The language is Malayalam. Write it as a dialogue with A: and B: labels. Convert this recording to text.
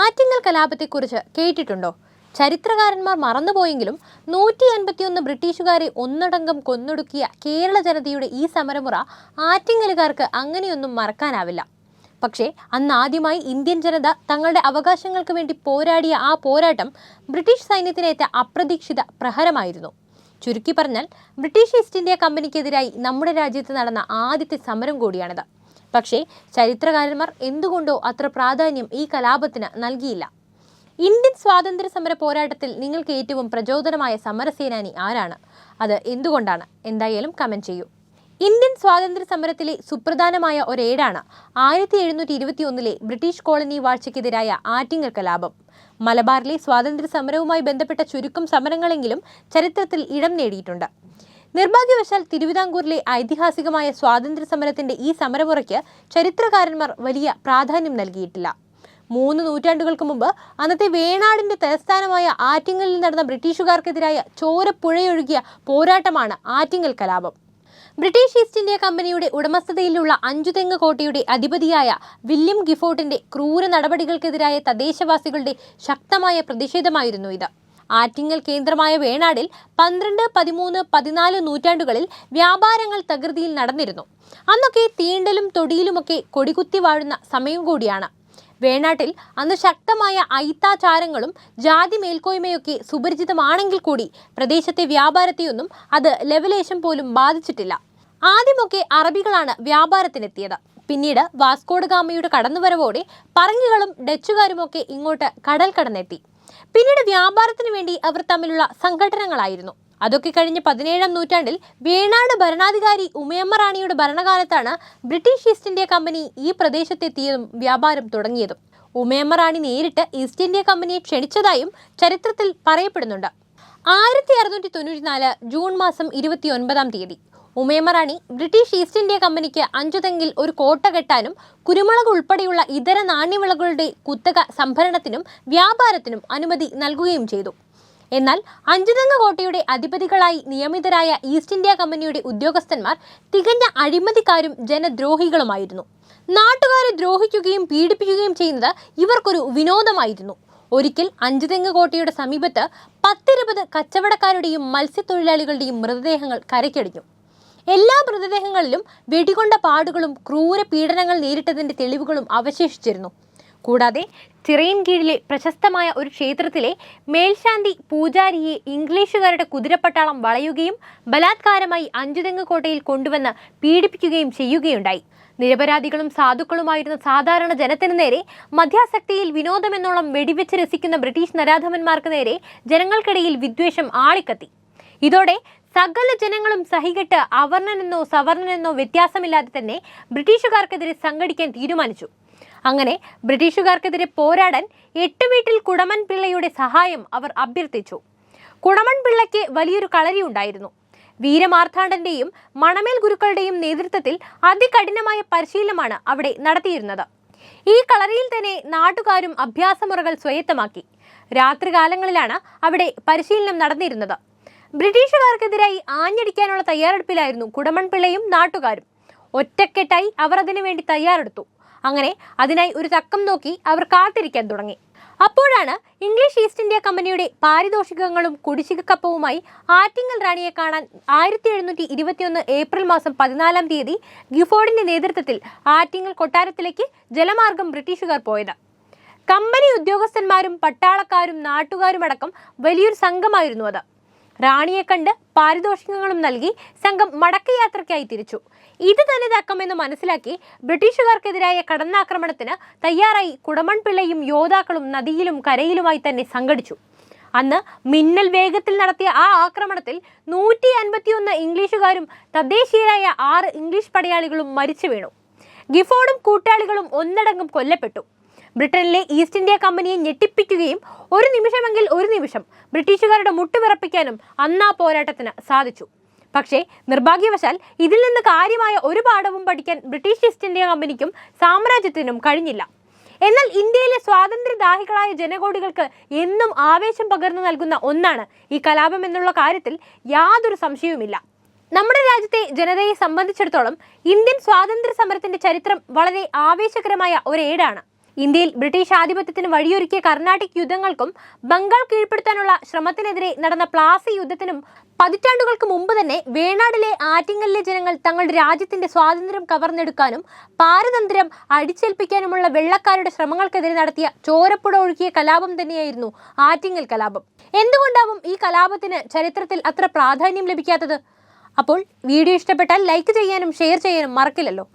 A: ആറ്റിങ്ങൽ കലാപത്തെക്കുറിച്ച് കേട്ടിട്ടുണ്ടോ? ചരിത്രകാരന്മാർ മറന്നുപോയെങ്കിലും നൂറ്റി അൻപത്തിയൊന്ന് ബ്രിട്ടീഷുകാരെ ഒന്നടങ്കം കൊന്നൊടുക്കിയ കേരള ജനതയുടെ ഈ സമരമുറ ആറ്റിങ്ങലുകാർക്ക് അങ്ങനെയൊന്നും മറക്കാനാവില്ല. പക്ഷേ അന്ന് ആദ്യമായി ഇന്ത്യൻ ജനത തങ്ങളുടെ അവകാശങ്ങൾക്ക് വേണ്ടി പോരാടിയ ആ പോരാട്ടം ബ്രിട്ടീഷ് സൈന്യത്തിനേറ്റ അപ്രതീക്ഷിത പ്രഹരമായിരുന്നു. ചുരുക്കി പറഞ്ഞാൽ ബ്രിട്ടീഷ് ഈസ്റ്റ് ഇന്ത്യ കമ്പനിക്കെതിരായി നമ്മുടെ രാജ്യത്ത് നടന്ന ആദ്യത്തെ സമരം കൂടിയാണിത്. പക്ഷേ ചരിത്രകാരന്മാർ എന്തുകൊണ്ടോ അത്ര പ്രാധാന്യം ഈ കലാപത്തിന് നൽകിയില്ല. ഇന്ത്യൻ സ്വാതന്ത്ര്യ സമര പോരാട്ടത്തിൽ നിങ്ങൾക്ക് ഏറ്റവും പ്രചോദനമായ സമരസേനാനി ആരാണ്? അത് എന്തുകൊണ്ടാണ്? എന്തായാലും കമന്റ് ചെയ്യൂ. ഇന്ത്യൻ സ്വാതന്ത്ര്യ സമരത്തിലെ സുപ്രധാനമായ ഒരേടാണ് ആയിരത്തി എഴുന്നൂറ്റി ഇരുപത്തി ഒന്നിലെ ബ്രിട്ടീഷ് കോളനി വാഴ്ചയ്ക്കെതിരായ ആറ്റിങ്ങൽ കലാപം. മലബാറിലെ സ്വാതന്ത്ര്യ സമരവുമായി ബന്ധപ്പെട്ട ചുരുക്കം സമരങ്ങളെങ്കിലും ചരിത്രത്തിൽ ഇടം നേടിയിട്ടുണ്ട്. നിർഭാഗ്യവശാൽ തിരുവിതാംകൂറിലെ ഐതിഹാസികമായ സ്വാതന്ത്ര്യ സമരത്തിന്റെ ഈ സമരമുറയ്ക്ക് ചരിത്രകാരന്മാർ വലിയ പ്രാധാന്യം നൽകിയിട്ടില്ല. മൂന്ന് നൂറ്റാണ്ടുകൾക്ക് മുമ്പ് അന്നത്തെ വേണാടിന്റെ തലസ്ഥാനമായ ആറ്റിങ്ങലിൽ നടന്ന ബ്രിട്ടീഷുകാർക്കെതിരായ ചോരപ്പുഴയൊഴുകിയ പോരാട്ടമാണ് ആറ്റിങ്ങൽ കലാപം. ബ്രിട്ടീഷ് ഈസ്റ്റ് ഇന്ത്യ കമ്പനിയുടെ ഉടമസ്ഥതയിലുള്ള അഞ്ചുതെങ്ങ് കോട്ടയുടെ അധിപതിയായ വില്യം ഗിഫോർട്ടിന്റെ ക്രൂര നടപടികൾക്കെതിരായ തദ്ദേശവാസികളുടെ ശക്തമായ പ്രതിഷേധമായിരുന്നു ഇത്. ആറ്റിങ്ങൽ കേന്ദ്രമായ വേണാടിൽ പന്ത്രണ്ട് പതിമൂന്ന് പതിനാല് നൂറ്റാണ്ടുകളിൽ വ്യാപാരങ്ങൾ തകൃതിയിൽ നടന്നിരുന്നു. അന്നൊക്കെ തീണ്ടലും തൊടിയിലുമൊക്കെ കൊടികുത്തി വാഴുന്ന സമയം കൂടിയാണ്. വേണാട്ടിൽ അന്ന് ശക്തമായ ഐത്താചാരങ്ങളും ജാതി മേൽക്കോയ്മയൊക്കെ സുപരിചിതമാണെങ്കിൽ കൂടി പ്രദേശത്തെ വ്യാപാരത്തെയൊന്നും അത് ലെവലേശം പോലും ബാധിച്ചിട്ടില്ല. ആദ്യമൊക്കെ അറബികളാണ് വ്യാപാരത്തിനെത്തിയത്. പിന്നീട് വാസ്കോഡ് ഗാമയുടെ കടന്നുവരവോടെ പറങ്കികളും ഡച്ചുകാരുമൊക്കെ ഇങ്ങോട്ട് കടൽ കടന്നെത്തി പിന്നീട് വ്യാപാരത്തിന് വേണ്ടി അവർ തമ്മിലുള്ള സംഘടനകളായിരുന്നു അതൊക്കെ കഴിഞ്ഞ് പതിനേഴാം നൂറ്റാണ്ടിൽ വേണാട് ഭരണാധികാരി ഉമയമ്മ റാണിയുടെ ഭരണകാലത്താണ് ബ്രിട്ടീഷ് ഈസ്റ്റ് ഇന്ത്യ കമ്പനി ഈ പ്രദേശത്തെത്തിയതും വ്യാപാരം തുടങ്ങിയതും. ഉമയമ്മ റാണി നേരിട്ട് ഈസ്റ്റ് ഇന്ത്യ കമ്പനിയെ ക്ഷണിച്ചതായും ചരിത്രത്തിൽ പറയപ്പെടുന്നുണ്ട്. ആയിരത്തി അറുന്നൂറ്റി തൊണ്ണൂറ്റിനാല് ജൂൺ മാസം ഇരുപത്തി ഒൻപതാം തീയതി Umayamma Rani British East India കമ്പനിക്ക് അഞ്ചുതെങ്കിൽ ഒരു കോട്ട കെട്ടാനും കുരുമുളക് ഉൾപ്പെടെയുള്ള ഇതര നാണ്യവിളകളുടെ കുത്തക സംഭരണത്തിനും വ്യാപാരത്തിനും അനുമതി നൽകുകയും ചെയ്തു. എന്നാൽ അഞ്ചുതെങ്ങ് കോട്ടയുടെ അധിപതികളായി നിയമിതരായ ഈസ്റ്റ് ഇന്ത്യ കമ്പനിയുടെ ഉദ്യോഗസ്ഥന്മാർ തികഞ്ഞ അഴിമതിക്കാരും ജനദ്രോഹികളുമായിരുന്നു. നാട്ടുകാരെ ദ്രോഹിക്കുകയും പീഡിപ്പിക്കുകയും ചെയ്യുന്നത് ഇവർക്കൊരു വിനോദമായിരുന്നു. ഒരിക്കൽ അഞ്ചുതെങ്ങ് കോട്ടയുടെ സമീപത്ത് പത്തിരുപത് കച്ചവടക്കാരുടെയും മത്സ്യത്തൊഴിലാളികളുടെയും മൃതദേഹങ്ങൾ കരയ്ക്കടിഞ്ഞു. എല്ലാ മൃതദേഹങ്ങളിലും വെടികൊണ്ട പാടുകളും ക്രൂര പീഡനങ്ങൾ നേരിട്ടതിന്റെ തെളിവുകളും അവശേഷിച്ചിരുന്നു. കൂടാതെ ചിറയിൻ കീഴിലെ പ്രശസ്തമായ ഒരു ക്ഷേത്രത്തിലെ മേൽശാന്തി പൂജാരിയെ ഇംഗ്ലീഷുകാരുടെ കുതിരപ്പട്ടാളം വളയുകയും ബലാത്കാരമായി അഞ്ചുതെങ്ങ് കോട്ടയിൽ കൊണ്ടുവന്ന് പീഡിപ്പിക്കുകയും ചെയ്യുകയുണ്ടായി. നിരപരാധികളും സാധുക്കളുമായിരുന്ന സാധാരണ ജനത്തിനു നേരെ മധ്യാസക്തിയിൽ വിനോദമെന്നോളം വെടിവെച്ച് രസിക്കുന്ന ബ്രിട്ടീഷ് നരാധമന്മാർക്ക് നേരെ ജനങ്ങൾക്കിടയിൽ വിദ്വേഷം ആളിക്കത്തി. ഇതോടെ സകല ജനങ്ങളും സഹികെട്ട് അവർണനെന്നോ സവർണനെന്നോ വ്യത്യാസമില്ലാതെ തന്നെ ബ്രിട്ടീഷുകാർക്കെതിരെ സംഘടിക്കാൻ തീരുമാനിച്ചു. അങ്ങനെ ബ്രിട്ടീഷുകാർക്കെതിരെ പോരാടാൻ എട്ട് വീട്ടിൽ കുടമൻ പിള്ളയുടെ സഹായം അവർ അഭ്യർത്ഥിച്ചു. കുടമൻ പിള്ളയ്ക്ക് വലിയൊരു കളരി ഉണ്ടായിരുന്നു. വീരമാർത്താണ്ഡന്റെയും മണമേൽ ഗുരുക്കളുടെയും നേതൃത്വത്തിൽ അതികഠിനമായ പരിശീലനമാണ് അവിടെ നടത്തിയിരുന്നത്. ഈ കളരിയിൽ തന്നെ നാട്ടുകാരും അഭ്യാസമുറകൾ സ്വായത്തമാക്കി. രാത്രികാലങ്ങളിലാണ് അവിടെ പരിശീലനം നടന്നിരുന്നത്. ബ്രിട്ടീഷുകാർക്കെതിരായി ആഞ്ഞടിക്കാനുള്ള തയ്യാറെടുപ്പിലായിരുന്നു കുടമൺപിള്ളയും നാട്ടുകാരും. ഒറ്റക്കെട്ടായി അവർ അതിനു വേണ്ടി തയ്യാറെടുത്തു. അങ്ങനെ അതിനായി ഒരു തക്കം നോക്കി അവർ കാത്തിരിക്കാൻ തുടങ്ങി. അപ്പോഴാണ് ഇംഗ്ലീഷ് ഈസ്റ്റ് ഇന്ത്യ കമ്പനിയുടെ പാരിതോഷികങ്ങളും കുടിശ്ശികക്കപ്പവുമായി ആറ്റിങ്ങൽ റാണിയെ കാണാൻ ആയിരത്തി എഴുന്നൂറ്റി ഇരുപത്തിയൊന്ന് ഏപ്രിൽ മാസം പതിനാലാം തീയതി ഗിഫോർഡിന്റെ നേതൃത്വത്തിൽ ആറ്റിങ്ങൽ കൊട്ടാരത്തിലേക്ക് ജലമാർഗം ബ്രിട്ടീഷുകാർ പോയത്. കമ്പനി ഉദ്യോഗസ്ഥന്മാരും പട്ടാളക്കാരും നാട്ടുകാരുമടക്കം വലിയൊരു സംഘമായിരുന്നു അത്. റാണിയെ കണ്ട് പാരിതോഷികങ്ങളും നൽകി സംഘം മടക്കയാത്രയ്ക്കായി തിരിച്ചു. ഇത് തന്നെ മനസ്സിലാക്കി ബ്രിട്ടീഷുകാർക്കെതിരായ കടന്നാക്രമണത്തിന് തയ്യാറായി കുടമൺപിള്ളയും യോദ്ധാക്കളും നദിയിലും കരയിലുമായി തന്നെ സംഘടിച്ചു. അന്ന് മിന്നൽ വേഗത്തിൽ നടത്തിയ ആ ആക്രമണത്തിൽ നൂറ്റി അൻപത്തിയൊന്ന് ഇംഗ്ലീഷുകാരും തദ്ദേശീയരായ ആറ് ഇംഗ്ലീഷ് പടയാളികളും മരിച്ചു വീണു ഗിഫോർഡും കൂട്ടാളികളും ഒന്നടങ്കം കൊല്ലപ്പെട്ടു. ബ്രിട്ടനിലെ ഈസ്റ്റ് ഇന്ത്യ കമ്പനിയെ ഞെട്ടിപ്പിക്കുകയും ഒരു നിമിഷമെങ്കിൽ ഒരു നിമിഷം ബ്രിട്ടീഷുകാരുടെ മുട്ടുവിറപ്പിക്കാനും അന്നാ പോരാട്ടത്തിന് സാധിച്ചു. പക്ഷേ നിർഭാഗ്യവശാൽ ഇതിൽ നിന്ന് കാര്യമായ ഒരു പാഠവും പഠിക്കാൻ ബ്രിട്ടീഷ് ഈസ്റ്റ് ഇന്ത്യ കമ്പനിക്കും സാമ്രാജ്യത്തിനും കഴിഞ്ഞില്ല. എന്നാൽ ഇന്ത്യയിലെ സ്വാതന്ത്ര്യദാഹികളായ ജനകോടികൾക്ക് എന്നും ആവേശം പകർന്നു നൽകുന്ന ഒന്നാണ് ഈ കലാപം എന്നുള്ള കാര്യത്തിൽ യാതൊരു സംശയവുമില്ല. നമ്മുടെ രാജ്യത്തെ ജനതയെ സംബന്ധിച്ചിടത്തോളം ഇന്ത്യൻ സ്വാതന്ത്ര്യ സമരത്തിന്റെ ചരിത്രം വളരെ ആവേശകരമായ ഒരേടാണ് ഇന്ത്യയിൽ ബ്രിട്ടീഷ് ആധിപത്യത്തിന് വഴിയൊരുക്കിയ കർണാട്ടിക് യുദ്ധങ്ങൾക്കും ബംഗാൾ കീഴ്പ്പെടുത്താനുള്ള ശ്രമത്തിനെതിരെ നടന്ന പ്ലാസി യുദ്ധത്തിനും പതിറ്റാണ്ടുകൾക്ക് മുമ്പ് തന്നെ വേണാടിലെ ആറ്റിങ്ങലിലെ ജനങ്ങൾ തങ്ങളുടെ രാജ്യത്തിന്റെ സ്വാതന്ത്ര്യം കവർന്നെടുക്കാനും പാരതന്ത്ര്യം അടിച്ചേൽപ്പിക്കാനുമുള്ള വെള്ളക്കാരുടെ ശ്രമങ്ങൾക്കെതിരെ നടത്തിയ ചോരപ്പുഴ ഒഴുക്കിയ കലാപം തന്നെയായിരുന്നു ആറ്റിങ്ങൽ കലാപം. എന്തുകൊണ്ടാവും ഈ കലാപത്തിന് ചരിത്രത്തിൽ അത്ര പ്രാധാന്യം ലഭിക്കാത്തത്? അപ്പോൾ വീഡിയോ ഇഷ്ടപ്പെട്ടാൽ ലൈക്ക് ചെയ്യാനും ഷെയർ ചെയ്യാനും മറക്കില്ലല്ലോ.